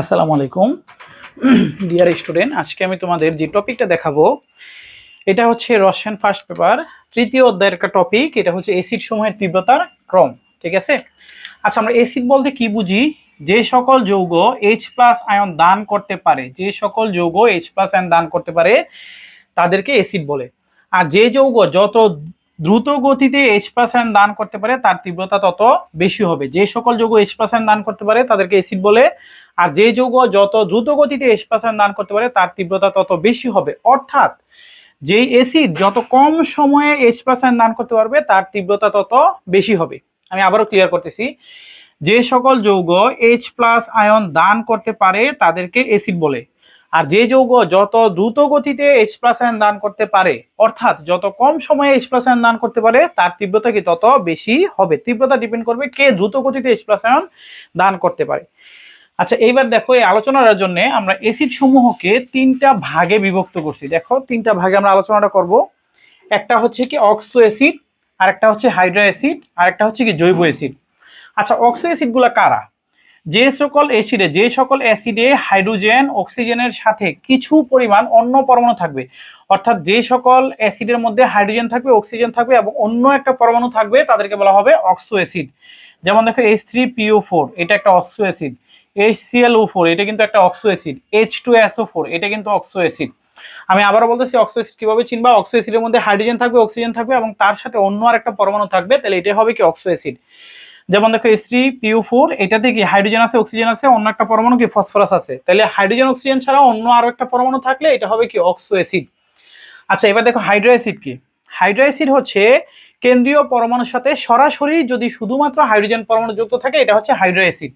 আসসালামু আলাইকুম। Dear student আজকে আমি তোমাদের যে টপিকটা দেখাবো, এটা হচ্ছে রসায়ন ফার্স্ট পেপার তৃতীয় অধ্যায়ের একটা টপিক এটা হচ্ছে অ্যাসিড সমূহের তীব্রতার ক্রম, ঠিক আছে? আচ্ছা আমরা অ্যাসিড বলতে কি বুঝি? যে সকল যৌগ এইচ প্লাস আয়ন দান করতে পারে, যে সকল যৌগ এইচ প্লাস আয়ন দান করতে পারে, তাদেরকে অ্যাসিড বলে। আর যে যৌগ যত দ্রুত গতিতে এইচ প্লাস আয়ন দান করতে পারে, তার তীব্রতা তত বেশি হবে। যে সকল যৌগ এইচ প্লাস আয়ন দান করতে পারে, তাদেরকে অ্যাসিড বলে। আর যে যৌগ যত দ্রুত গতিতে এইচ দান করতে পারে, তার তীব্রতা তত বেশি হবে। অর্থাৎ যেই অ্যাসিড যত কম সময়ে প্লাস দান করতে পারবে, তার তীব্রতা তত বেশি হবে। আমি আবারও ক্লিয়ার করতেছি, যে সকল যৌগ এইচ প্লাস আয়ন দান করতে পারে, তাদেরকে অ্যাসিড বলে। আর যে যৌগ যত দ্রুত গতিতে এইচ প্লাস আয়ন দান করতে পারে, অর্থাৎ যত কম সময়ে এইচ প্লাস আয়ন দান করতে পারে, তার তীব্রতা কি তত বেশি হবে। তীব্রতা ডিপেন্ড করবে কে দ্রুত গতিতে এইচ প্লাস আয়ন দান করতে পারে। আচ্ছা এইবার দেখো এই আলোচনার জন্য আমরা অ্যাসিড সমূহকে তিনটা ভাগে বিভক্ত করছি। দেখো, তিনটা ভাগে আমরা আলোচনাটা করব। একটা হচ্ছে কি অক্সো অ্যাসিড আর একটা হচ্ছে হাইড্রো অ্যাসিড আর একটা হচ্ছে কি জৈব অ্যাসিড আচ্ছা অক্সো অ্যাসিডগুলো কারা? যে সকল অ্যাসিডে যে সকল অ্যাসিডে হাইড্রোজেন অক্সিজেনের সাথে কিছু পরিমাণ অন্য পরমাণু থাকবে। অর্থাৎ যে সকল অ্যাসিডের মধ্যে হাইড্রোজেন থাকবে অক্সিজেন থাকবে এবং অন্য একটা পরমাণু থাকবে, তাদেরকে বলা হবে অক্সো অ্যাসিড যেমন দেখো এইচ থ্রি পিও ফোর এটা একটা oxo acid H ClO four এটা কিন্তু একটা oxo acid H two SO four এটা কিন্তু অক্সো অ্যাসিড আমি আবারও বলতেছি অক্সো অ্যাসিড কীভাবে চিনবা? অক্সো অ্যাসিডের মধ্যে হাইড্রোজেন থাকবে অক্সিজেন থাকবে এবং তার সাথে অন্য আর একটা পরমাণু থাকবে, তাহলে এটা হবে কি অক্সো অ্যাসিড যেমন দেখো এইচ থ্রি পিউ ফোর এটাতে কি হাইড্রোজেন আছে অক্সিজেন আছে, অন্য একটা পরমাণু কি ফসফরাস আছে? তাহলে হাইড্রোজেন অক্সিজেন ছাড়া অন্য আরও একটা পরমাণু থাকলে এটা হবে কি অক্সো অ্যাসিড আচ্ছা এবার দেখো হাইড্রো অ্যাসিড কি? হাইড্রো অ্যাসিড হচ্ছে কেন্দ্রীয় পরমাণুর সাথে সরাসরি যদি শুধুমাত্র হাইড্রোজেন পরমাণু যুক্ত থাকে, এটা হচ্ছে হাইড্রো অ্যাসিড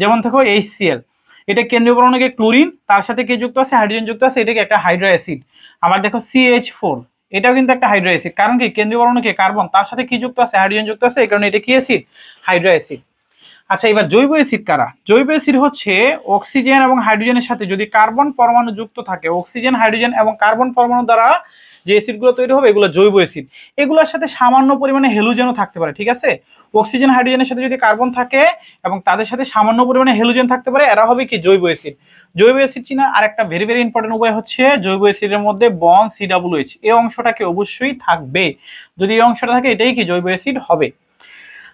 যেমন দেখো এইচ সিএল এটা কেন্দ্রীয় পরমাণুকে ক্লোরিন, তার সাথে কি যুক্ত আছে? হাইড্রোজেন যুক্ত আছে, এটাকে একটা হাইড্রো অ্যাসিড আবার দেখো সিএইচ ফোর এটাও কিন্তু একটা হাইড্রো অ্যাসিড কারণ কি? কেন্দ্রীয় পরমাণুকে কার্বন, তার সাথে কি যুক্ত আছে? হাইড্রোজেন যুক্ত আছে, এই কারণে এটা কি অ্যাসিড? হাইড্রো অ্যাসিড আচ্ছা এবার জৈব অ্যাসিড কারা? জৈব অ্যাসিড হচ্ছে অক্সিজেন এবং হাইড্রোজেনের সাথে যদি কার্বন পরমাণু যুক্ত থাকে, অক্সিজেন, হাইড্রোজেন এবং কার্বন পরমাণু দ্বারা যে অ্যাসিডগুলো তৈরি হবে, এগুলো জৈব অ্যাসিড। এগুলোর সাথে সামান্য পরিমাণে হেলুজেনও থাকতে পারে, ঠিক আছে? অক্সিজেন হাইড্রোজেনের সাথে যদি কার্বন থাকে এবং তাদের সাথে সামান্য পরিমাণে হেলুজেন থাকতে পারে, এরা হবে কি জৈব অ্যাসিড। জৈব অ্যাসিড চিনার আরেকটা ভেরি ভেরি ইম্পর্টেন্ট উপায় হচ্ছে জৈব অ্যাসিডের মধ্যে বন সিডাব্লুএইচ এই অংশটাকে অবশ্যই থাকবে। যদি এই অংশটা থাকে, এটাই কি জৈব অ্যাসিড হবে।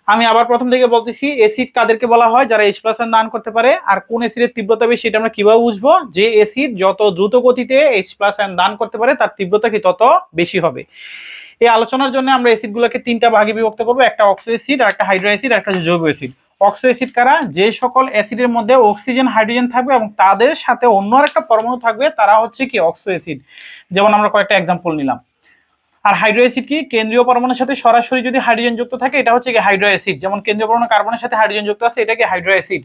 আমি আবার প্রথম থেকে বলতেছি এসিড কাদেরকে বলা হয়? যারা এইচ প্লাস দান করতে পারে, আর কোন অ্যাসিডের তীব্রতা বেশি, এটা আমরা কীভাবে বুঝব? যে এসিড যত দ্রুত গতিতে এইচ প্লাস দান করতে পারে, তার তীব্রতা কি তত বেশি হবে। এই আলোচনার জন্য আমরা অ্যাসিডগুলোকে তিনটা ভাগে বিভক্ত করব, একটা অক্সো অ্যাসিড আর একটা হাইড্রো অ্যাসিড আর একটা জৈব অ্যাসিড অক্সো অ্যাসিড কারা? যে সকল অ্যাসিডের মধ্যে অক্সিজেন হাইড্রোজেন থাকবে এবং তাদের সাথে অন্য আর একটা পরমাণু থাকবে, তারা হচ্ছে কি অক্সো অ্যাসিড যেমন আমরা কয়েকটা এক্সাম্পল নিলাম। আর হাইড্রো অ্যাসিড কি? কেন্দ্রীয় পরমাণুর সাথে সরাসরি যদি হাইড্রোজেন যুক্ত থাকে, এটা হচ্ছে কি হাইড্রো অ্যাসিড যেমন কেন্দ্রীয় পরমাণু কার্বনের সাথে হাইড্রোজেন যুক্ত আছে এটা কি হাইড্রো অ্যাসিড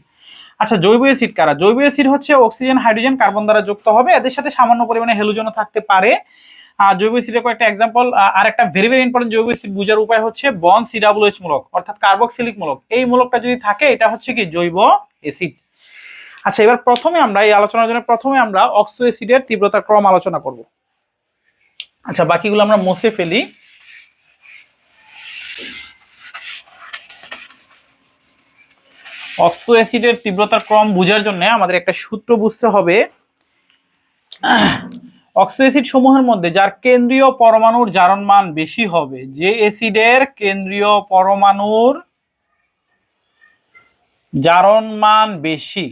আচ্ছা জৈব অ্যাসিড কারা? জৈব অ্যাসিড হচ্ছে অক্সিজেন হাইড্রোজেন কার্বন দ্বারা যুক্ত হবে। এদের সাথে সামান্য পরিমাণে হেলোজেনও থাকতে পারে। আর জৈব অ্যাসিডের কয়েকটা এক্সাম্পল আর একটা ভেরি ভেরি ইম্পর্টেন্ট জৈব অ্যাসিড বোঝার উপায় হচ্ছে বন সিডাব্লিউএইচ মূলক, অর্থাৎ কার্বক্সিলিক মূলক। এই মূলকটা যদি থাকে, এটা হচ্ছে কি জৈব অ্যাসিড আচ্ছা এবার প্রথমে আমরা, এই আলোচনার জন্য প্রথমে আমরা অক্সো অ্যাসিডের তীব্রতার ক্রম আলোচনা করব। আচ্ছা বাকিগুলো আমরা মুছে ফেলি। অক্সো অ্যাসিডের তীব্রতার ক্রম বোঝার জন্য আমাদের একটা সূত্র বুঝতে হবে। অক্সো অ্যাসিড সমূহের মধ্যে যার কেন্দ্রীয় পরমাণুর জারণ মান বেশি হবে, যে অ্যাসিডের কেন্দ্রীয় পরমাণুর জারণ মান বেশি,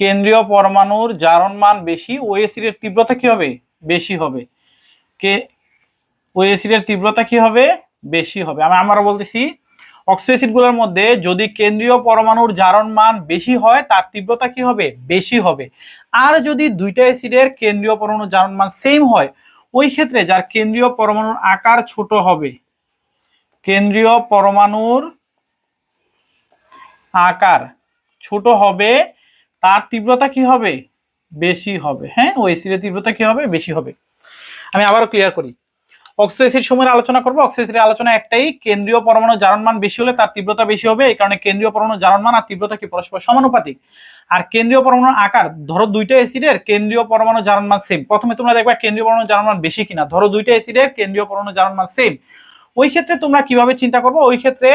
কেন্দ্রীয় পরমাণুর জারণ মান বেশি ওই অ্যাসিডের তীব্রতা কি হবে? বেশি হবে। কে ওই অ্যাসিডের তীব্রতা কি হবে? বেশি হবে। আমি আমারও বলতেছি অক্সো অ্যাসিডগুলোর মধ্যে যদি কেন্দ্রীয় পরমাণুর জারণ মান বেশি হয়, তার তীব্রতা কি হবে? বেশি হবে। আর যদি দুইটা অ্যাসিডের কেন্দ্রীয় পরমাণুর জারণ মান সেম হয়, ওই ক্ষেত্রে যার কেন্দ্রীয় পরমাণুর আকার ছোট হবে, কেন্দ্রীয় পরমাণুর আকার ছোট হবে, তার তীব্রতা কি হবে? বেশি হবে। হ্যাঁ ওই অ্যাসিডের তীব্রতা কি হবে? বেশি হবে। আমি আবারও ক্লিয়ার করি। অক্সো সময় আলোচনা করব। অক্সো অ্যাসিডের আলোচনা একটাই, কেন্দ্রীয় পরমাণু জারণ মান বেশি হলে তার তীব্রতা বেশি হবে, এই কারণে কেন্দ্রীয় পরমাণু জারণ মান আর তীব্রতা কি? পরস্পর সমানুপাতিক। আর কেন্দ্রীয় পরমাণুর আকার, ধরো দুইটা অ্যাসিডের কেন্দ্রীয় পরমাণু জারণ মান সেম প্রথমে তোমরা দেখবে কেন্দ্রীয় পরমাণু জারণ মান বেশি কিনা। ধরো দুইটা অ্যাসিডের কেন্দ্রীয় পরমাণু জারণ মান সেম ওই ক্ষেত্রে তোমরা কীভাবে চিন্তা করব? ওই ক্ষেত্রে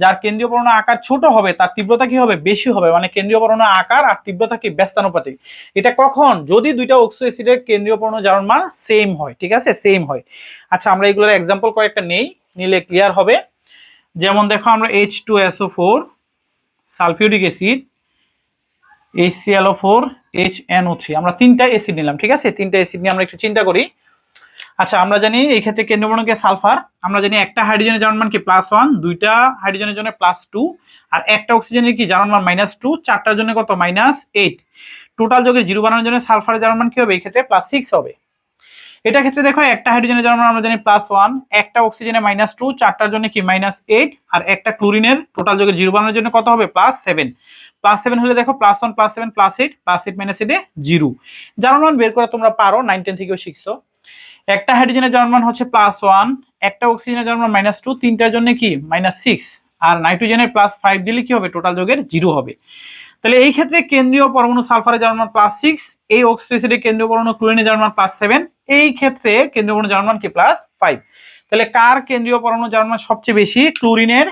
যার কেন্দ্রীয় পরমাণু আকার ছোট হবে, তার তীব্রতা কি হবে? বেশি হবে। মানে কেন্দ্রীয় পরমাণু আকার আর তীব্রতা কি? ব্যস্তানুপাতিক। এটা কখন? যদি দুইটা অক্সো অ্যাসিডের কেন্দ্রীয় পরমাণু জারণ মান সেম হয়, ঠিক আছে? সেম হয়। আচ্ছা আমরা এগুলোর এক্সাম্পল কয়েকটা নেই। নিলে ক্লিয়ার হবে। যেমন দেখো, আমরা H two SO four sulphuric acid H ClO four H NO three আমরা তিনটা অ্যাসিড নিলাম, ঠিক আছে? তিনটা অ্যাসিড নিয়ে আমরা একটু চিন্তা করি। আচ্ছা আমরা জানি এই ক্ষেত্রে কেন্দ্রবর্ণকে সালফার, আমরা জানি একটা হাইড্রোজেনের জারণ মান কি প্লাস ওয়ান দুইটা হাইড্রোজেনের জন্য প্লাস টু আর একটা অক্সিজেনের কি জারণ মান মাইনাস টু চারটার জন্য কত? মাইনাস এইট টোটাল যোগের জিরো বানানোর জন্য সালফারের জারণ মান কি হবে? এই ক্ষেত্রে প্লাস সিক্স হবে। এটা ক্ষেত্রে দেখো, একটা হাইড্রোজেনের মান আমরা জানি প্লাস ওয়ান একটা অক্সিজেনের মাইনাস টু চারটার জন্য কি মাইনাস এইট আর একটা ক্লোরিনের টোটাল যোগের জিরো বানানোর জন্য কত হবে? প্লাস সেভেন প্লাস সেভেন হলে দেখো plus one plus seven plus eight plus eight minus এইটে জিরো জারণ মান বের করে তোমরা পারো নাইন টেন থেকেও শিখছো। একটা হাইড্রোজেনের মান হচ্ছে প্লাস ওয়ান একটা অক্সিজেনের জারণ মাইনাস টু তিনটার জন্য কি? মাইনাস সিক্স আর নাইট্রোজেনের প্লাস ফাইভ দিলে কি হবে? টোটাল যোগের জিরো হবে। তাহলে এই ক্ষেত্রে কেন্দ্রীয় পরমাণু সালফারের জারণ মান প্লাস সিক্স এই অক্সিজেনের কেন্দ্রীয় পরমাণু ক্লোরিনের জারণ মান প্লাস সেভেন এই ক্ষেত্রে কেন্দ্রীয় পরমাণু জারণ মান কি? প্লাস ফাইভ তাহলে কার কেন্দ্রীয় পরমাণু জারণ মান সবচেয়ে বেশি? ক্লোরিনের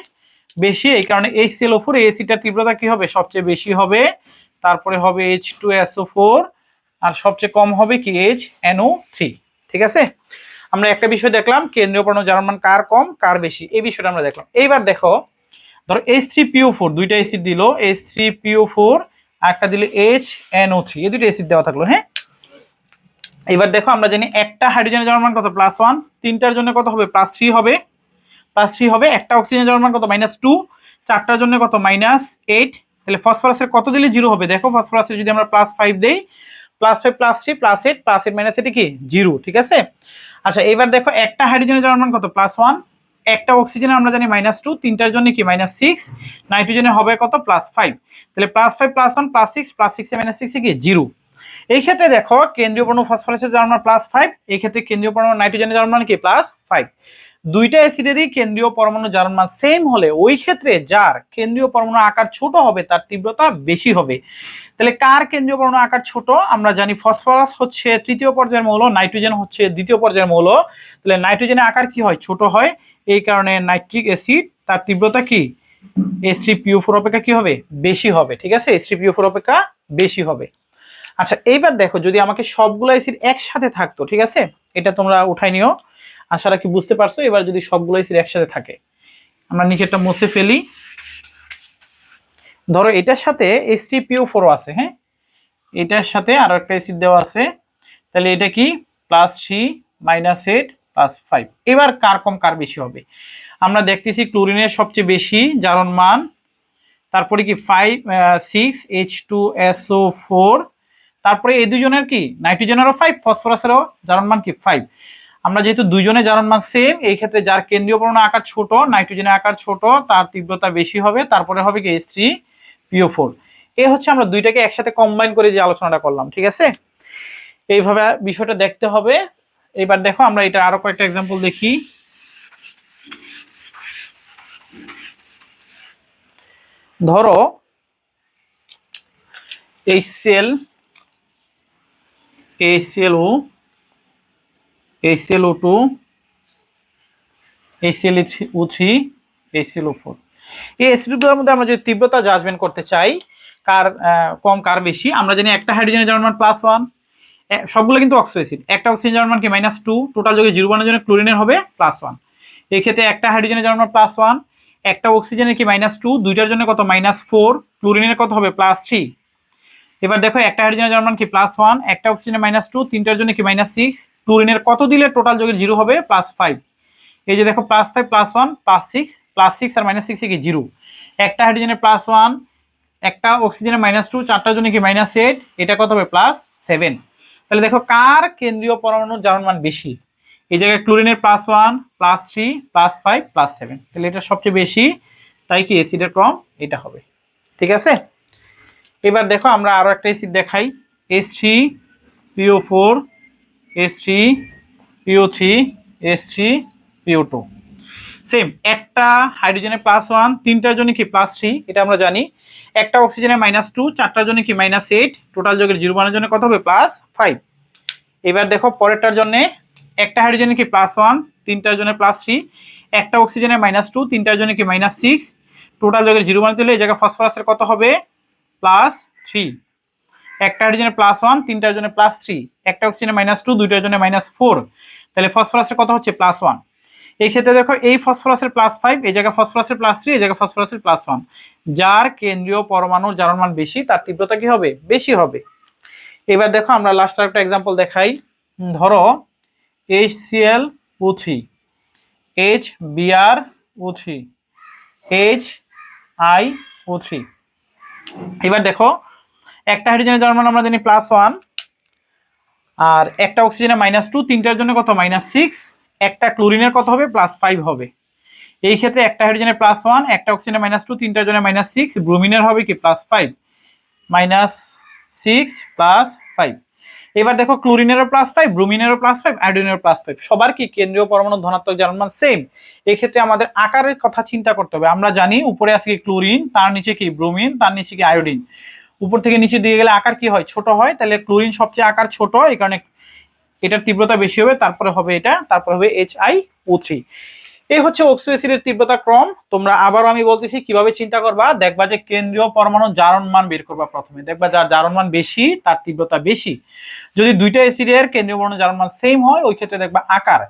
বেশি। এই কারণে এইচ সিএল ফোর এই তীব্রতা কি হবে? সবচেয়ে বেশি হবে। তারপরে হবে এইচ টু এসও ফোর আর সবচেয়ে কম হবে কি? এইচ এনও থ্রি ঠিক আছে? আমরা একটা বিষয় দেখলাম, কেন্দ্রীয় পরমাণু জারণ মান কার কম, কার বেশি? এই বিষয়টা আমরা দেখলাম। এইবার দেখো, ধরো এইচ থ্রি পিও ফোর দুইটা অ্যাসিড দিল এইচ থ্রি পিও ফোর একটা দিল এইচ এনও থ্রি এই দুটো অ্যাসিড দেওয়া থাকল হ্যাঁ? এবার দেখো, আমরা জানি একটা হাইড্রোজেনের জারণ মান কত? প্লাস ওয়ান তিনটার জন্য কত হবে? প্লাস থ্রি হবে। প্লাস থ্রি হবে, একটা অক্সিজেনের জারণ মান কত? মাইনাস টু চারটার জন্য কত? মাইনাস এইট তাহলে ফসফরাসের কত দিলে জিরো হবে? দেখো ফসফরাসের যদি আমরা প্লাস ফাইভ দেই plus five plus three plus eight plus eight minus eight কি? জিরো ঠিক আছে? আচ্ছা এবার দেখো, একটা হাইড্রোজেনের জারণ মান কত? প্লাস ওয়ান একটা অক্সিজেনের আমরা জানি মাইনাস টু তিনটার জন্য কি? মাইনাস সিক্স নাইট্রোজেনের হবে কত? প্লাস ফাইভ তাহলে plus five plus one plus six plus six minus six কি? জিরো এই ক্ষেত্রে দেখো, কেন্দ্রীয় পরমাণু ফসফরাসের মান প্লাস ফাইভ এই ক্ষেত্রে কেন্দ্রীয় পরমাণু নাইট্রোজেনের মান কি? প্লাস ফাইভ দুইটা অ্যাসিডেরই কেন্দ্রীয় পরমাণু জারণ মান সেম হলে ওই ক্ষেত্রে যার কেন্দ্রীয় পরমাণু আকার ছোট হবে, তার তীব্রতা বেশি হবে। তাহলে কার কেন্দ্রীয় পরমাণু আকার ছোট? আমরা জানি ফসফরাস হচ্ছে তৃতীয় পর্যায়ের মৌল, নাইট্রোজেন হচ্ছে দ্বিতীয় পর্যায়ের মৌল। তাহলে নাইট্রোজেনের আকার কি হয়? ছোট হয়। এই কারণে নাইট্রিক অ্যাসিড, তার তীব্রতা কি? এস পিও ফোর অপেক্ষা কি হবে? বেশি হবে, ঠিক আছে? এস পিও ফোর অপেক্ষা বেশি হবে। আচ্ছা এইবার দেখো, যদি আমাকে সবগুলো অ্যাসিড একসাথে থাকতো, ঠিক আছে? এটা তোমরা উঠাই নিও। আশা রাখি বুঝতে পারছ, এবার যদি সবগুলো অ্যাসিড একসাথে থাকে। আমরা নিচেরটা মুছে ফেলি। ধরো এটার সাথে এস থ্রি পিও ফোরও আছে হ্যাঁ? এটার সাথে আরও একটা অ্যাসিড দেওয়া আছে। তাহলে এটা কি? Plus three minus eight plus five এবার কার কম, কার বেশি হবে? আমরা দেখতেছি ক্লোরিনের সবচেয়ে বেশি জারণ মান। তারপরে কি five six H two SO four তারপরে এই দুজনের কি? নাইট্রোজেনেরও ফাইভ ফসফরাসেরও জারণ মান কি ফাইভ আমরা যেহেতু দুজনের জারণ মান সেম এই ক্ষেত্রে যার কেন্দ্রীয় পরমাণু আকার ছোট, নাইট্রোজেনের আকার ছোট, তার তীব্রতা বেশি হবে, তারপরে হবে কি এইচ থ্রি পিও ফোর এ হচ্ছে আমরা দুইটাকে একসাথে কম্বাইন করে যে আলোচনাটা করলাম, ঠিক আছে? এইভাবে বিষয়টা দেখতে হবে। এবার দেখো, আমরা এটা আরও কয়েকটা এক্সাম্পল দেখি। ধরো HCl HClO HClO two HCl O three HClO four এই অ্যাসিডগুলোর মধ্যে আমরা যদি তীব্রতা জাজমেন্ট করতে চাই, কার কম, কার বেশি, আমরা জানি একটা হাইড্রোজেনের জারণ মান প্লাস ওয়ান সবগুলো কিন্তু অক্সো অ্যাসিড একটা অক্সিজেন জারণ মান কি মাইনাস টু টোটাল যোগে জিরো ওয়ানের জন্য ক্লোরিনের হবে প্লাস ওয়ান এই ক্ষেত্রে একটা হাইড্রোজেনের জারণ মান প্লাস ওয়ান একটা অক্সিজেনের কি মাইনাস টু দুইটার জন্য কত? মাইনাস ফোর ক্লোরিনের কত হবে? প্লাস থ্রি এবার দেখো, একটা হাইড্রোজেনের জারণ মান কি প্লাস ওয়ান একটা অক্সিজেনের মাইনাস টু তিনটার জন্য কি মাইনাস সিক্স ক্লোরিনের কত দিলে টোটাল যোগের জিরো হবে? প্লাস ফাইভ এই যে দেখো plus five plus one plus six plus six আর মাইনাস সিক্সে কি জিরো একটা হাইড্রোজেনের প্লাস ওয়ান একটা অক্সিজেনের মাইনাস টু চারটার জন্য কি মাইনাস এইট এটা কত হবে? প্লাস সেভেন তাহলে দেখো, কার কেন্দ্রীয় পরমাণুর জারণ মান বেশি? এই জায়গায় ক্লোরিনের plus one plus three plus five plus seven তাহলে এটা সবচেয়ে বেশি, তাই কি এসিডের ক্রম এটা হবে। ঠিক আছে? এবার দেখো আমরা আরও একটা এসিড দেখাই। S three PO four S three PO three S three PO two same একটা হাইড্রোজেনের প্লাস ওয়ান তিনটার জন্য কি প্লাস থ্রি এটা আমরা জানি। একটা অক্সিজেনের মাইনাস টু চারটার জন্য কি মাইনাস এইট টোটাল যোগের জিরো ওয়ানের জন্য কত হবে? প্লাস ফাইভ এবার দেখো পরেরটার জন্য একটা হাইড্রোজেনের কি প্লাস ওয়ান তিনটার জন্য প্লাস থ্রি একটা অক্সিজেনের মাইনাস টু তিনটার জন্য কি মাইনাস সিক্স টোটাল যোগের জিরো মানে দিলে এই জায়গায় ফসফরাসের কত হবে? প্লাস থ্রি একটা হাইড্রোজেনের প্লাস ওয়ান তিনটার জন্য প্লাস থ্রি একটা অক্সিজেনের মাইনাস টু দুইটার জন্য মাইনাস ফোর তাহলে ফসফরাসের কত হচ্ছে? প্লাস ওয়ান এই ক্ষেত্রে দেখো, এই ফসফরাসের প্লাস ফাইভ এই জায়গায় ফসফরাসের প্লাস থ্রি এই জায়গায় ফসফরাসের প্লাস ওয়ান যার কেন্দ্রীয় পরমাণুর জারণ মান বেশি, তার তীব্রতা কি হবে? বেশি হবে। এবার দেখো, আমরা লাস্ট একটা এক্সাম্পল দেখাই। ধরো H Cl O three H Br O three H I O three এবার দেখো, একটা হাইড্রোজেনের জন্য আমরা জানি প্লাস ওয়ান আর একটা অক্সিজেনের মাইনাস টু তিনটার জন্য কত? মাইনাস সিক্স একটা ক্লোরিনের কত হবে? প্লাস ফাইভ হবে। এই ক্ষেত্রে একটা হাইড্রোজেনের প্লাস ওয়ান একটা অক্সিজেনের মাইনাস টু তিনটার জন্য মাইনাস সিক্স ব্রোমিনের হবে কি? Plus five minus six plus five এবার দেখো ক্লোরিনেরও প্লাস ফাইভ ব্রোমিনেরও প্লাস ফাইভ আয়োডিনেরও প্লাস ফাইভ, সবার কি কেন্দ্রীয় পরমাণু ধনাত্মক জারণ মান সেম এক্ষেত্রে আমাদের আকারের কথা চিন্তা করতে হবে। আমরা জানি উপরে আছে কি ক্লোরিন, তার নিচে কি ব্রুমিন, তার নিচে কি আয়োডিন। উপর থেকে নিচে দিয়ে গেলে আকার কি হয়? ছোট হয়। তাহলে ক্লোরিন সবচেয়ে আকার ছোট, এই কারণে এটার তীব্রতা বেশি হবে, তারপরে হবে এটা, তারপরে হবে এইচ আই ও থ্রি এই হচ্ছে অক্সো অ্যাসিডের তীব্রতা ক্রম। তোমরা আবারও আমি বলতেছি, কীভাবে চিন্তা করবা? দেখবা যে কেন্দ্রীয় পরমাণু জারণ মান বের করবা প্রথমে। দেখবা যার জারণ মান বেশি, তার তীব্রতা বেশি। যদি দুইটা অ্যাসিডের কেন্দ্রীয় পরমাণু জারণ মান সেম হয়, ওই ক্ষেত্রে দেখবা আকার।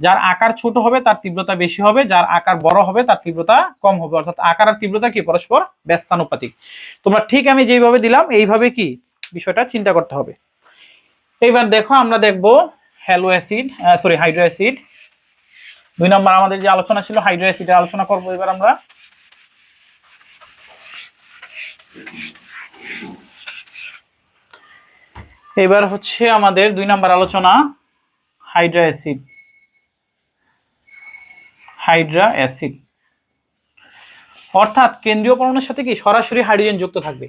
যার আকার ছোট হবে, তার তীব্রতা বেশি হবে। যার আকার বড় হবে, তার তীব্রতা কম হবে। অর্থাৎ আকার আর তীব্রতা কি? পরস্পর ব্যস্তানুপাতিক। তোমরা ঠিক আমি যেইভাবে দিলাম, এইভাবে কি? বিষয়টা চিন্তা করতে হবে। এইবার দেখো, আমরা দেখব halo acid sorry hydro acid দুই নম্বর আমাদের যে আলোচনা ছিল হাইড্রো অ্যাসিডের আলোচনা করব এবার আমরা। এবার হচ্ছে আমাদের দুই নম্বর আলোচনা হাইড্রা অ্যাসিড হাইড্রা অ্যাসিড অর্থাৎ কেন্দ্রীয় পরমাণুর সাথে কি সরাসরি হাইড্রোজেন যুক্ত থাকবে?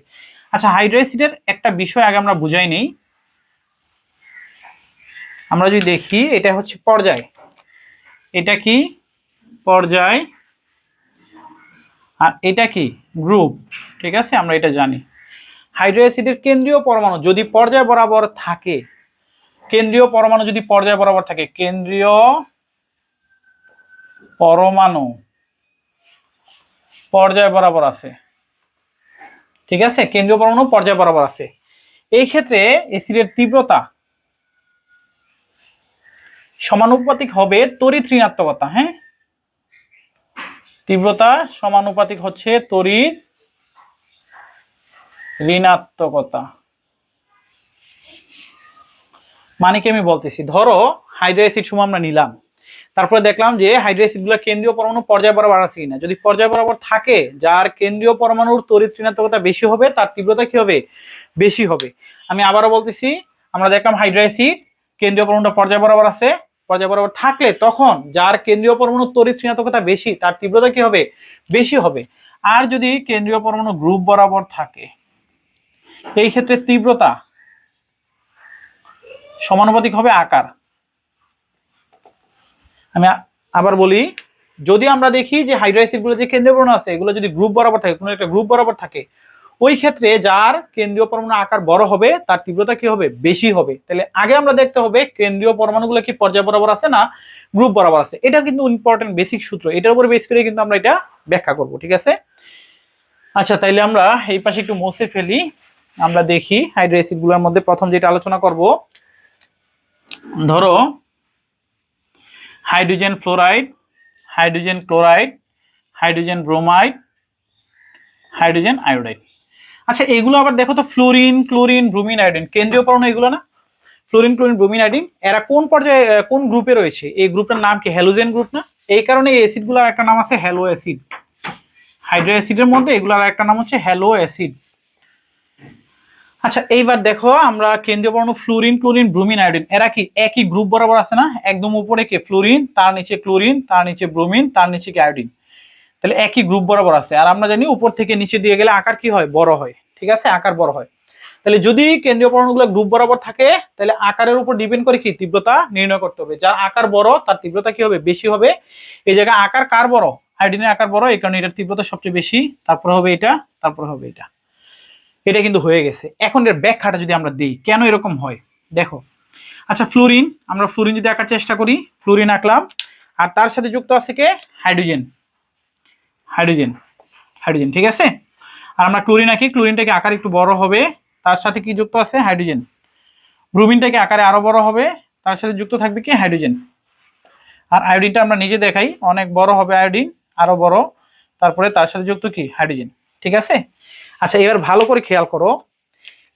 আচ্ছা হাইড্রা অ্যাসিডের একটা বিষয় আগে আমরা বুঝাই নেই। আমরা যদি দেখি, এটা হচ্ছে পর্যায়। এটা কি? পর্যায়। আর এটা কি? গ্রুপ। ঠিক আছে? আমরা এটা জানি। হাইড্রো অ্যাসিডের কেন্দ্রীয় পরমাণু যদি পর্যায় বরাবর থাকে, কেন্দ্রীয় পরমাণু যদি পর্যায় বরাবর থাকে, কেন্দ্রীয় পরমাণু পর্যায় বরাবর আছে। ঠিক আছে? কেন্দ্রীয় পরমাণু পর্যায় বরাবর আছে। এই ক্ষেত্রে অ্যাসিডের তীব্রতা সমানুপাতিক হবে তড়িৎ ঋণাত্মকতা হ্যাঁ? তীব্রতা সমানুপাতিক হচ্ছে তড়িৎ ঋণাত্মকতা। মানে কি আমি বলতেছি? ধরো হাইড্রো অ্যাসিড সময় আমরা নিলাম। তারপরে দেখলাম যে হাইড্রো অ্যাসিডগুলো কেন্দ্রীয় পরমাণু পর্যায় বরাবর আছে কিনা। যদি পর্যায় বরাবর থাকে, যার কেন্দ্রীয় পরমাণুর তড়িৎ ঋণাত্মকতা বেশি হবে, তার তীব্রতা কি হবে? বেশি হবে। আমি আবারও বলতেছি, আমরা দেখলাম হাইড্রো অ্যাসিড কেন্দ্রীয় পরমাণুটা পর্যায় বরাবর আছে। পর্যায় বরাবর থাকলে তখন যার কেন্দ্রীয় পরমাণুর তড়িৎ ঋণাত্মকতা বেশি, তার তীব্রতা কি হবে? বেশি হবে। আর যদি কেন্দ্রীয় পরমাণু গ্রুপ বরাবর থাকে, এই ক্ষেত্রে তীব্রতা সমানুপাতিক হবে আকার। আমি আবার বলি, যদি আমরা দেখি যে হাইড্রোএসিডগুলো যে কেন্দ্রীয় পরমাণু আছে, এগুলো যদি গ্রুপ বরাবর থাকে, কোনো একটা গ্রুপ বরাবর থাকে ওই ক্ষেত্রে যার কেন্দ্রীয় পরমাণু আকার বড় হবে, তার তীব্রতা কি হবে? বেশি হবে। তাহলে আগে আমরা দেখতে হবে কেন্দ্রীয় পরমাণুগুলো কি পর্যায় বরাবর আছে না গ্রুপ বরাবর আছে? এটা কিন্তু ইম্পর্টেন্ট বেসিক সূত্র। এটার উপর বেস করে কিন্তু আমরা এটা ব্যাখ্যা করব, ঠিক আছে? আচ্ছা তাইলে আমরা এই পাশে একটু মুছে ফেলি। আমরা দেখি হাইড্রো অ্যাসিডগুলোর মধ্যে প্রথম যেটা আলোচনা করব। ধরো, hydrogen fluoride, hydrogen chloride, hydrogen bromide, hydrogen iodide. আচ্ছা এগুলো আবার দেখো তো ফ্লোরিন ক্লোরিন ব্রুমিন আয়োডিন কেন্দ্রীয় পরমাণু এগুলো না? ফ্লোরিন ক্লোরিন ব্রুমিন আয়োডিন এরা কোন পর্যায়ে কোন গ্রুপে রয়েছে? এই গ্রুপটার নাম কি হ্যালোজেন গ্রুপ না? এই কারণে এই অ্যাসিডগুলোর একটা নাম আছে হ্যালো অ্যাসিড হাইড্রো অ্যাসিডের মধ্যে এগুলোর একটা নাম হচ্ছে হ্যালো অ্যাসিড আচ্ছা এইবার দেখো, আমরা কেন্দ্রীয় পরমাণু ফ্লোরিন ক্লোরিন ব্রুমিন আয়োডিন এরা কি, একই গ্রুপ বরাবর আছে না? একদম উপরে কে ফ্লোরিন তার নিচে ক্লোরিন তার নিচে ব্রুমিন তার নিচে কি আয়োডিন তাহলে একই গ্রুপ বরাবর আছে। আর আমরা জানি উপর থেকে নিচে দিয়ে গেলে আকার কি হয়? বড় হয়। ঠিক আছে? আকার বড় হয়। তাহলে যদি কেন্দ্রীয় পরমাণুগুলো গ্রুপ বরাবর থাকে, তাহলে আকারের উপর ডিপেন্ড করে কি? তীব্রতা নির্ণয় করতে হবে। যার আকার বড়, তার তীব্রতা কি হবে? বেশি হবে। এই জায়গায় আকার কার বড়? আয়োডিনের আকার বড়। এই কারণে এটার তীব্রতা সবচেয়ে বেশি। তারপর হবে এটা, তারপর হবে এটা। এটা কিন্তু হয়ে গেছে। এখন এর ব্যাখ্যাটা যদি আমরা দিই, কেন এরকম হয়? দেখো। আচ্ছা ফ্লোরিন আমরা ফ্লোরিন যদি আঁকার চেষ্টা করি ফ্লোরিন আঁকলাম। আর তার সাথে যুক্ত আছে কে? হাইড্রোজেন হাইড্রোজেন হাইড্রোজেন, ঠিক আছে? আর আমরা ক্লোরিন আঁকি, ক্লোরিনটাকে আকার একটু বড় হবে, তার সাথে কি যুক্ত আছে? হাইড্রোজেন। ব্রুমিনটাকে আকারে আরও বড় হবে, তার সাথে যুক্ত থাকবে কি? হাইড্রোজেন। আর আয়োডিনটা আমরা নিজে দেখাই, অনেক বড় হবে আয়োডিন, আরও বড়, তারপরে তার সাথে যুক্ত কি? হাইড্রোজেন, ঠিক আছে? আচ্ছা এবার ভালো করে খেয়াল করো।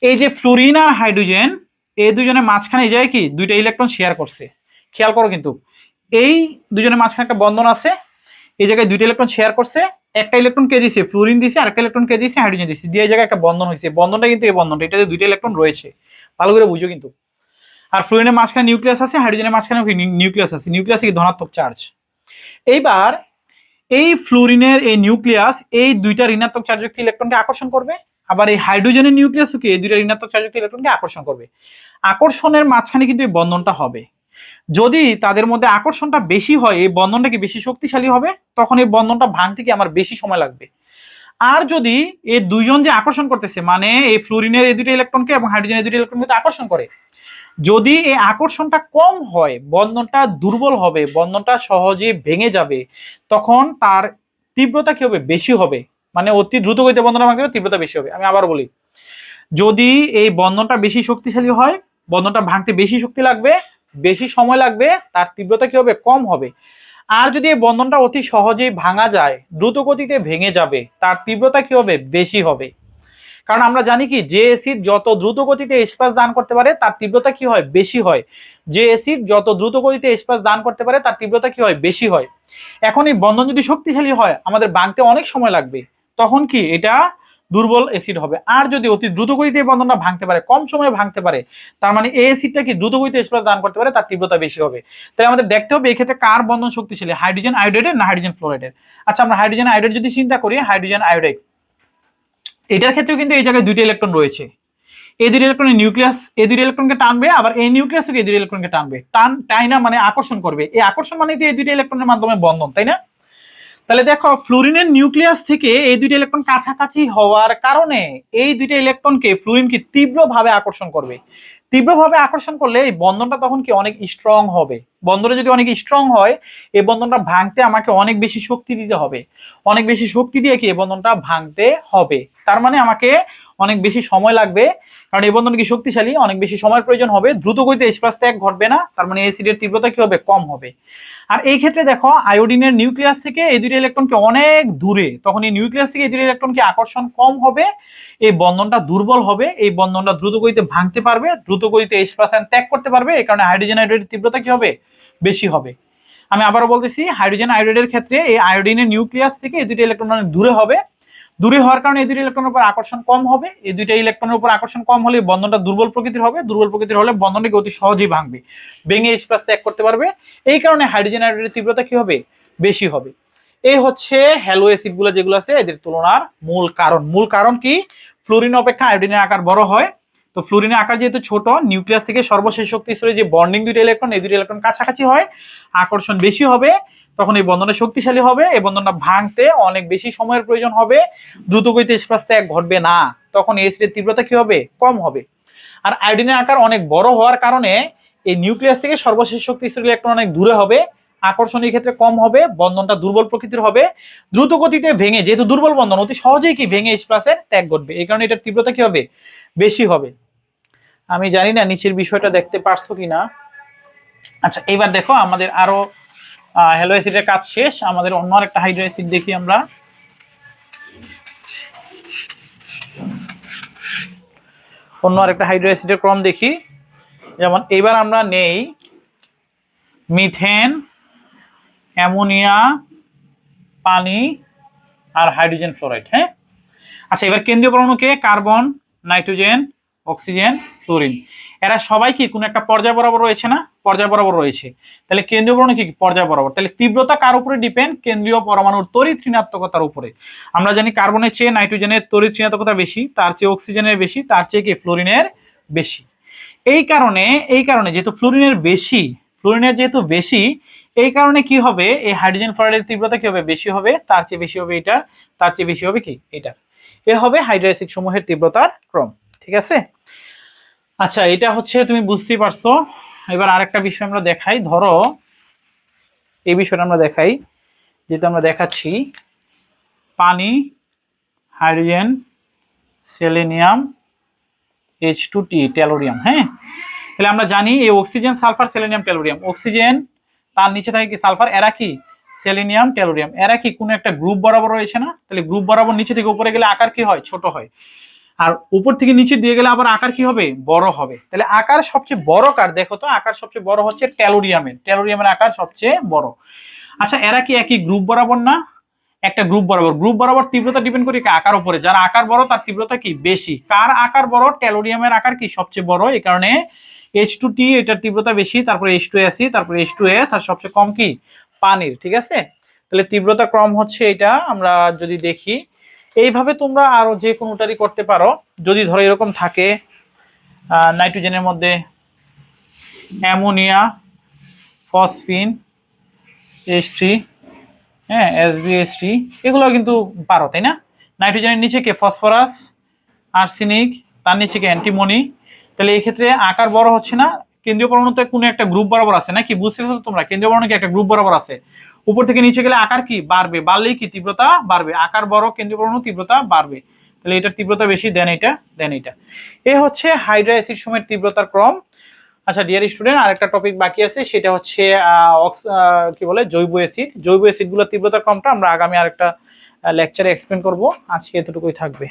এই যে ফ্লোরিন আর হাইড্রোজেন, এই দুজনের মাঝখানে জায়গায় কি? দুইটা ইলেকট্রন শেয়ার করছে। খেয়াল করো কিন্তু, এই দুজনের মাঝখানে একটা বন্ধন আছে এই জায়গায় দুইটা ইলেকট্রন শেয়ার করছে, একটা ইলেকট্রন কে দিছে ফ্লোরিন দিছে আর একটা ইলেকট্রন কে দিছে হাইড্রোজেন দিছে। দিয়ে জায়গায় একটা বন্ধন হয়েছে। বন্ধনটা কিন্তু এই বন্ধনটা, এটাতে দুইটা ইলেকট্রন রয়েছে। ভালো করে বুঝো কিন্তু। আর ফ্লোরিনের মাঝখানে নিউক্লিয়াস আছে হাইড্রোজেনের মাঝখানে নিউক্লিয়াস আছে? নিউক্লিয়াস কি ধনাত্মক চার্জ এইবার এই ফ্লোরিনের এই নিউক্লিয়াস এই দুইটা ঋণাত্মক চার্জযুক্ত ইলেকট্রনকে আকর্ষণ করবে। আবার এই হাইড্রোজেনের নিউক্লিয়াসও কি, এই দুইটা ঋণাত্মক চার্জযুক্ত ইলেকট্রনকে আকর্ষণ করবে। আকর্ষণের মাঝখানে কিন্তু এই বন্ধনটা হবে। যদি তাদের মধ্যে আকর্ষণটা বেশি হয়, এই বন্ধনটা কি বেশি শক্তিশালী হবে? তখন এই বন্ধনটা ভাঙতে কি আমার বেশি সময় লাগবে? আর যদি এই দুইজন যে আকর্ষণ করতেছে মানে এই ফ্লোরিনের এই দুটো ইলেকট্রনকে এবং হাইড্রোজেনের দুটো ইলেকট্রনকে আকর্ষণ করে, যদি এই আকর্ষণটা কম হয়, বন্ধনটা দুর্বল হবে, বন্ধনটা সহজে ভেঙে যাবে, তখন তার তীব্রতা কি হবে? বেশি হবে। মানে অতি দ্রুত গতিতে বন্ধনটা ভাঙবে তীব্রতা বেশি হবে। আমি আবার বলি, যদি এই বন্ধনটা বেশি শক্তিশালী হয়, বন্ধনটা ভাঙতে বেশি শক্তি লাগবে বেশি সময় লাগবে, তার তীব্রতা কি হবে? কম হবে। আর যদি এই বন্ধনটা অতি সহজেই ভাঙা যায়, দ্রুত গতিতে ভেঙে যাবে, তার তীব্রতা কি হবে? বেশি হবে। কারণ আমরা জানি কি, যে অ্যাসিড যত দ্রুত গতিতে স্পাস দান করতে পারে, তার তীব্রতা কি হয়? বেশি হয়। যে অ্যাসিড যত দ্রুত গতিতে স্পাস দান করতে পারে, তার তীব্রতা কি হয়? বেশি হয়। এখন এই বন্ধন যদি শক্তিশালী হয়, আমাদের ভাঙতে অনেক সময় লাগবে। তখন কি? এটা দুর্বল অ্যাসিড হবে। আর যদি অতি দ্রুত গতিতে বন্ধনটা ভাঙতে পারে, কম সময়ে ভাঙতে পারে, তার মানে এই অ্যাসিডটা কি দ্রুত গতিতে স্পাস দান করতে পারে, তার তীব্রতা বেশি হবে। তাই আমাদের দেখতে হবে এই ক্ষেত্রে কার বন্ধন শক্তিশালী হাইড্রোজেন আয়োডাইডের না হাইড্রোজেন ফ্লোরাইডের আচ্ছা আমরা হাইড্রোজেন আয়োডাইড যদি চিন্তা করি হাইড্রোজেন আয়োডাইড এটার ক্ষেত্রেও কিন্তু এই জায়গায় দুইটা ইলেকট্রন রয়েছে। এই দুইটা ইলেকট্রনের নিউক্লিয়াস এই দুইটা ইলেকট্রনকে টানবে, আবার এই নিউক্লিয়াসকে এই দুইটা ইলেকট্রনকে টানবে। টান, টাইনা মানে আকর্ষণ করবে। এই আকর্ষণ মানে এই দুইটা ইলেকট্রনের মাধ্যমে বন্ধন, তাই না? তাহলে দেখো ফ্লোরিনের নিউক্লিয়াস থেকে এই দুইটা ইলেকট্রন কাছাকাছি হওয়ার কারণে এই দুইটা ইলেকট্রনকে ফ্লোরিন কি তীব্রভাবে আকর্ষণ করবে? তীব্রভাবে আকর্ষণ করলে এই বন্ধনটা তখন কি অনেক স্ট্রং হবে। বন্ধনটা যদি অনেক স্ট্রং হয় এই বন্ধনটা ভাঙতে আমাকে অনেক বেশি শক্তি দিতে হবে। অনেক বেশি শক্তি দিয়ে কি এই বন্ধনটা ভাঙতে হবে? তার মানে আমাকে অনেক বেশি সময় লাগবে, কারণ এই বন্ধন কি শক্তিশালী, অনেক বেশি সময়ের প্রয়োজন হবে, দ্রুত গতিতে স্পাস ত্যাগ ঘটবে না, তার মানে অ্যাসিডের তীব্রতা কি হবে? কম হবে। আর এই ক্ষেত্রে দেখো আয়োডিনের নিউক্লিয়াস থেকে এই দুটো ইলেকট্রনকে অনেক দূরে, তখন এই নিউক্লিয়াস থেকে এই দুটো ইলেকট্রনকে আকর্ষণ কম হবে এই বন্ধনটা দুর্বল হবে, এই বন্ধনটা দ্রুত গতিতে ভাঙতে পারবে, দ্রুত গতিতে স্পাসায়ন ত্যাগ করতে পারবে এই কারণে হাইড্রোজেন আয়োডাইডের তীব্রতা কি হবে? বেশি হবে। আমি আবারও বলতেছি, হাইড্রোজেন আয়োডাইডের ক্ষেত্রে এই আয়োডিনের নিউক্লিয়াস থেকে এই দুটো ইলেকট্রন অনেক দূরে হবে। দূরে হওয়ার কারণে এই দুটো ইলেকট্রনের উপর আকর্ষণ কম হবে। এই দুইটা ইলেকট্রনের উপর আকর্ষণ কম হলে বন্ধনটা দুর্বল প্রকৃতির হবে। দুর্বল প্রকৃতির হলে বন্ধনটাকে অতি সহজেই ভাঙবে। ভেঙে স্পাস ত্যাগ করতে পারবে। এই কারণে হাইড্রোজেন আয়োডাইডের তীব্রতা কি হবে? বেশি হবে। এই হচ্ছে হ্যালো অ্যাসিডগুলো যেগুলো আছে, এদের তুলনার মূল কারণ। মূল কারণ কি? ফ্লোরিন অপেক্ষা আয়োডিনের আকার বড় হয়। তো ফ্লোরিনের আকার যেহেতু ছোট নিউক্লিয়াস থেকে সর্বশেষ শক্তি স্তরে যে বন্ডিং দুইটা ইলেকট্রন এই দুইটা ইলেকট্রন কাছাকাছি হয়, আকর্ষণ বেশি হবে, তখন এই বন্ধনটা শক্তিশালী হবে, এই বন্ধনটা ভাঙতে অনেক বেশি সময়ের প্রয়োজন হবে দ্রুত গতিতে স্পাস ত্যাগ ঘটবে না, তখন এই অ্যাসিডের তীব্রতা কি হবে? কম হবে। আর আয়োডিনের আকার অনেক বড় হওয়ার কারণে এই নিউক্লিয়াস থেকে সর্বশেষ শক্তি স্তরে ইলেকট্রন অনেক দূরে হবে, আকর্ষণের ক্ষেত্রে কম হবে, বন্ধনটা দুর্বল প্রকৃতির হবে দ্রুত গতিতে ভেঙে, যেহেতু দুর্বল বন্ধন, অতি সহজেই কি ভেঙে স্প্লাসের ত্যাগ ঘটবে, এই কারণে এটার তীব্রতা কি হবে? বেশি হবে। আমি জানি না নিচের বিষয়টা দেখতে পারছ কিনা। আচ্ছা এবার দেখো আমাদের আরও হ্যালো অ্যাসিডের কাজ শেষ। আমাদের অন্য একটা হাইড্রো অ্যাসিড দেখি আমরা। অন্য আরেকটা হাইড্রো অ্যাসিডের ক্রম দেখি। যেমন এবার আমরা নেই মিথেন অ্যামোনিয়া পানি আর হাইড্রোজেন ফ্লোরাইড হ্যাঁ? আচ্ছা এবার কেন্দ্রীয় পরমাণুকে কার্বন নাইট্রোজেন অক্সিজেন ক্লোরিন। এরা সবাই কি কোনো একটা পর্যায় বরাবর রয়েছে না? পর্যায় বরাবর রয়েছে। তাহলে কেন্দ্রীয় পরমাণু কি পর্যায় বরাবর। তাহলে তীব্রতা কার উপরে ডিপেন্ড কেন্দ্রীয় পরমাণুর তড়িৎ ঋণাত্মকতার উপরে। আমরা জানি কার্বনের চেয়ে নাইট্রোজেনের তড়িৎ ঋণাত্মকতা বেশি, তার চেয়ে অক্সিজেনের বেশি, তার চেয়ে কি? ফ্লোরিনের বেশি। এই কারণে এই কারণে যেহেতু ফ্লোরিনের বেশি ফ্লোরিনের যেহেতু বেশি, এই কারণে কি হবে? এই হাইড্রোজেন ফ্লোরাইডের তীব্রতা কি হবে? বেশি হবে। তার চেয়ে বেশি হবে এটা তার চেয়ে বেশি হবে কি? এটা এ হবে হাইড্রোএসিড সমূহের তীব্রতার ক্রম। ঠিক আছে? আচ্ছা এটা হচ্ছে তুমি বুঝতেই পারছ। এবার আরেকটা বিষয় আমরা দেখাই। ধরো, এই বিষয়টা আমরা দেখাই যেহেতু আমরা দেখাচ্ছি। পানি, hydrogen, selenium H two T tellurium হ্যাঁ? তাহলে আমরা জানি এই oxygen, sulphur, selenium, tellurium. Oxygen, তার নিচে থাকে কি সালফার? এরা কি? Selenium, tellurium. এরা কি কোনো একটা গ্রুপ বরাবর রয়েছে না? তাহলে গ্রুপ বরাবর নিচে থেকে উপরে গেলে আকার কি হয়? ছোট হয়। আর উপর থেকে নিচে দিয়ে গেলে আবার আকার কি হবে? বড় হবে। তাহলে আকার সবচেয়ে বড় কার দেখো তো? আকার সবচেয়ে বড় হচ্ছে ট্যালোরিয়ামের ট্যালোরিয়ামের আকার সবচেয়ে বড়। আচ্ছা এরা কি একই গ্রুপ বরাবর না? একটা গ্রুপ বরাবর। গ্রুপ বরাবর তীব্রতা ডিপেন্ড করে আকার উপরে। যার আকার বড়, তার তীব্রতা কি? বেশি। কার আকার বড়? ট্যালোরিয়ামের আকার কি সবচেয়ে বড়? এই কারণে এইচ টু টি এটার তীব্রতা বেশি, তারপরে এইচ টু এসি তারপরে এইচ টু এস আর সবচেয়ে কম কি? পানির, ঠিক আছে? তাহলে তীব্রতা ক্রম হচ্ছে এটা। আমরা যদি দেখি এইভাবে তোমরা আরও যে কোনোটারই করতে পারো। যদি ধরো এরকম থাকে নাইট্রোজেনের মধ্যে অ্যামোনিয়া, ফসফিন এইচ থ্রি হ্যাঁ এসবিএসটি এগুলো কিন্তু পারো, তাই না? নাইট্রোজেনের নিচে কে? ফসফরাস, আর্সেনিক, তার নিচে কে? অ্যান্টিমনি। তাহলে এই ক্ষেত্রে আকার বড় হচ্ছে না। কেন্দ্রীয় পরমাণুতে কোনো একটা গ্রুপ বরাবর আছে, নাকি? বুঝতে তোমরা? কেন্দ্রীয় পরমাণু কি একটা গ্রুপ বরাবর আছে। উপর থেকে নিচে গেলে আকার কি? বাড়বে। বাড়লেই কি তীব্রতা বাড়বে? আকার বড় কেন্দ্রীয় পরমাণু তীব্রতা বাড়বে। তাহলে এটার তীব্রতা বেশি দেন এটা দেন এটা। এ হচ্ছে হাইড্রা অ্যাসিড সময়ের তীব্রতার ক্রম। আচ্ছা ডিয়ার স্টুডেন্ট আরেকটা টপিক বাকি আছে, সেটা হচ্ছে কি বলে, জৈব অ্যাসিড জৈব অ্যাসিডগুলোর তীব্রতার ক্রমটা আমরা আগামী আরেকটা লেকচারে এক্সপ্লেন করব। আজকে এতটুকুই থাকবে।